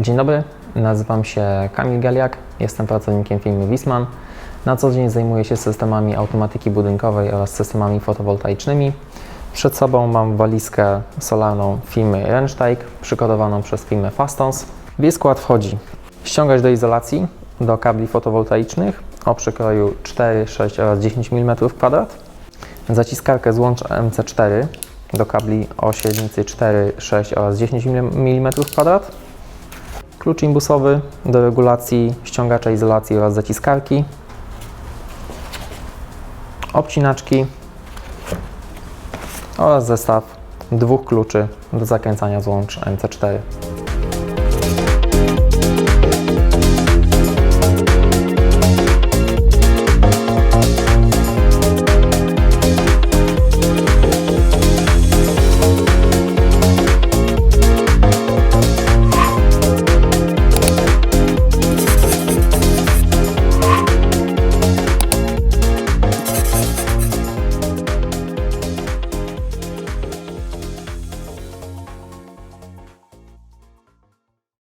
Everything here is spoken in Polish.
Dzień dobry, nazywam się Kamil Galiak, jestem pracownikiem firmy Wisman. Na co dzień zajmuję się systemami automatyki budynkowej oraz systemami fotowoltaicznymi. Przed sobą mam walizkę solarną firmy Rennsteig, przygotowaną przez firmę Fastons. W jej skład wchodzi ściągacz do izolacji do kabli fotowoltaicznych o przekroju 4, 6 oraz 10 mm2, zaciskarkę złącz MC4 do kabli o średnicy 4, 6 oraz 10 mm2, klucz imbusowy do regulacji ściągacza izolacji oraz zaciskarki, obcinaczki oraz zestaw dwóch kluczy do zakręcania złącz MC4.